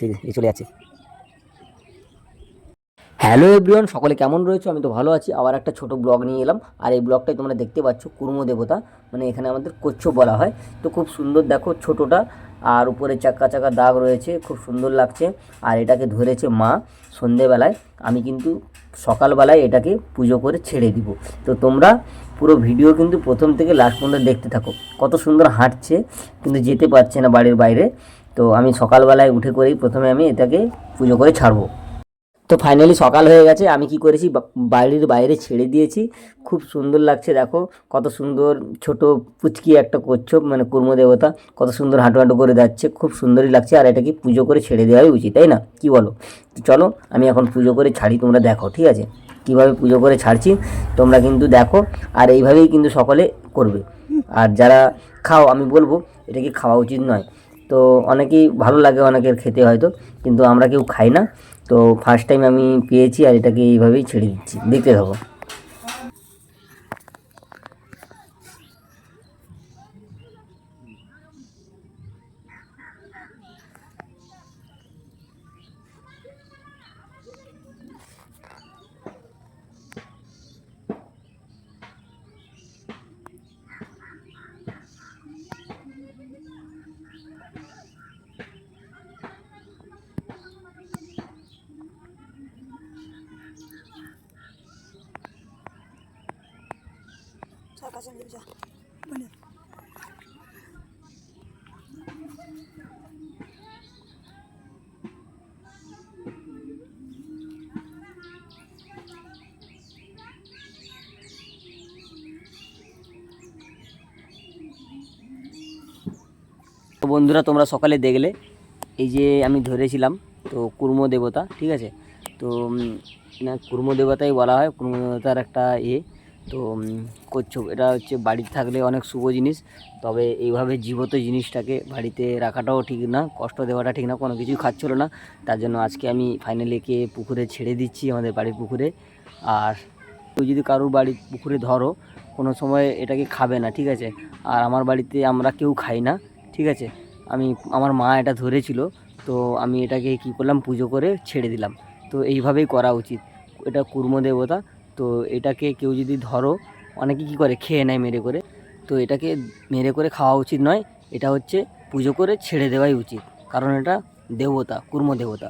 চলে hello everyone সকলে কেমন রয়েছে? আমি তো ভালো আছি। আবার একটা ছোট ব্লগ নিয়ে এলাম। আর এই ব্লগটাই তোমরা দেখতে পাচ্ছ কুর্ম দেবতা মানে এখানে আমাদের কচ্ছ বলা হয়। তো খুব সুন্দর দেখো ছোটোটা, আর উপরে চাকা চাকা দাগ রয়েছে, খুব সুন্দর লাগছে। আর এটাকে ধরেছে মা সন্ধেবেলায়। আমি কিন্তু সকালবেলায় এটাকে পুজো করে ছেড়ে দিব। তো তোমরা পুরো ভিডিও কিন্তু প্রথম থেকে লাস্ট পর্যন্ত দেখতে থাকো। কত সুন্দর হাঁটছে, কিন্তু যেতে পারছে না বাড়ির বাইরে। তো আমি সকালবেলায় উঠে করেই প্রথমে আমি এটাকে পুজো করে ছাড়বো। তো ফাইনালি সকাল হয়ে গেছে, আমি কি করেছি বাড়ির বাইরে ছেড়ে দিয়েছি। খুব সুন্দর লাগছে, দেখো, কত সুন্দর ছোট পুচকি একটা কচ্ছপ মানে কুর্ম দেবতা, কত সুন্দর হাঁটু হাঁটু করে যাচ্ছে, খুব সুন্দরই লাগছে, আর এটাকে পুজো করে ছেড়ে দেওয়াই উচিত, তাই না? কি বলো? চলো, আমি এখন পুজো করে ছাড়ি, তোমরা দেখো, ঠিক আছে? কীভাবে পুজো করে ছাড়ছি, তোমরা কিন্তু দেখো, আর এইভাবেই কিন্তু সকলে করবে। আর যারা খাও, আমি বলব, এটাকে খাওয়া উচিত নয়। তো অনেকেই ভালো লাগে, অনেকের খেতে হয়তো, কিন্তু আমরা কেউ খাই না। তো ফার্স্ট টাইম আমি পেয়েছি আর এটাকে এইভাবেই ছেড়ে দিচ্ছি। দেখতে থাকো। তো বন্ধুরা তোমরা সকালে দেখলে এই যে আমি ধরেছিলাম তো কুর্ম দেবতা ঠিক আছে? তো উম, না কুর্ম দেবতাই বলা হয় কুর্ম দেবতার একটা ইয়ে। তো কচ্ছপ এটা হচ্ছে বাড়িতে থাকলে অনেক শুভ জিনিস, তবে এইভাবে জীবত জিনিসটাকে বাড়িতে রাখাটাও ঠিক না, কষ্ট দেওয়াটা ঠিক না, কোনো কিছুই খাচ্ছিল না। তার জন্য আজকে আমি ফাইনালি একে পুকুরে ছেড়ে দিচ্ছি আমাদের বাড়ির পুকুরে। আর তুই যদি কারোর বাড়ির পুকুরে ধরো, কোনো সময় এটাকে খাবে না, ঠিক আছে? আর আমার বাড়িতে আমরা কেউ খাই না, ঠিক আছে? আমি, আমার মা এটা ধরেছিল, তো আমি এটাকে কি করলাম, পুজো করে ছেড়ে দিলাম। তো এইভাবেই করা উচিত। এটা কুর্ম দেবতা তো এটাকে কেউ যদি ধরো অনেকে কি করে খেয়ে নেয় মেরে করে। তো এটাকে মেরে করে খাওয়া উচিত নয় এটা হচ্ছে পুজো করে ছেড়ে দেওয়াই উচিত। কারণ এটা দেবতা কুর্ম দেবতা।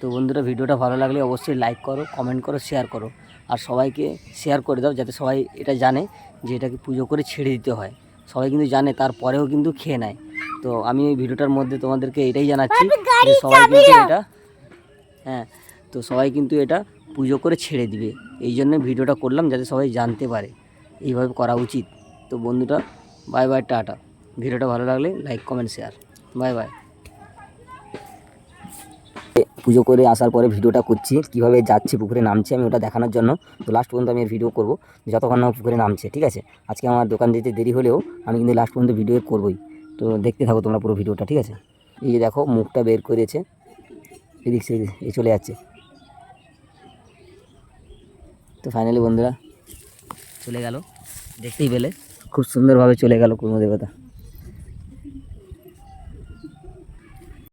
তো বন্ধুরা ভিডিওটা ভালো লাগলে অবশ্যই লাইক করো কমেন্ট করো শেয়ার করো। আর সবাইকে শেয়ার করে দাও যাতে সবাই এটা জানে যে এটাকে পুজো করে ছেড়ে দিতে হয়। সবাই কিন্তু জানে তারপরেও কিন্তু খেয়ে নেয়। তো আমি এই ভিডিওটার মধ্যে তোমাদেরকে এটাই জানাচ্ছি যে সবাই কিন্তু এটা হ্যাঁ তো সবাই কিন্তু এটা পুজো করে ছেড়ে দিবে। এই জন্য ভিডিওটা করলাম যাতে সবাই জানতে পারে। এইভাবে করা উচিত। তো বন্ধুটা বাই বাই টাটা। ভিডিওটা ভালো লাগলে like comment share bye bye পুজো করে আসার পরে ভিডিওটা করছি, কীভাবে যাচ্ছে, পুকুরে নামছে আমি ওটা দেখানোর জন্য। তো লাস্ট পর্যন্ত আমি ভিডিও করব, যতক্ষণ না পুকুরে নামছে, ঠিক আছে? আজকে আমার দোকান যেতে দেরি হলেও আমি কিন্তু লাস্ট পর্যন্ত ভিডিও করবই। তো দেখতে থাকো তোমরা পুরো ভিডিওটা ঠিক আছে? এই যে দেখো, মুখটা বের করেছে। এদিক সেদিক চলে যাচ্ছে। তো ফাইনালি বন্ধুরা চলে গেল দেখতেই পেলে খুব সুন্দরভাবে চলে গেল কুর্মদেবতা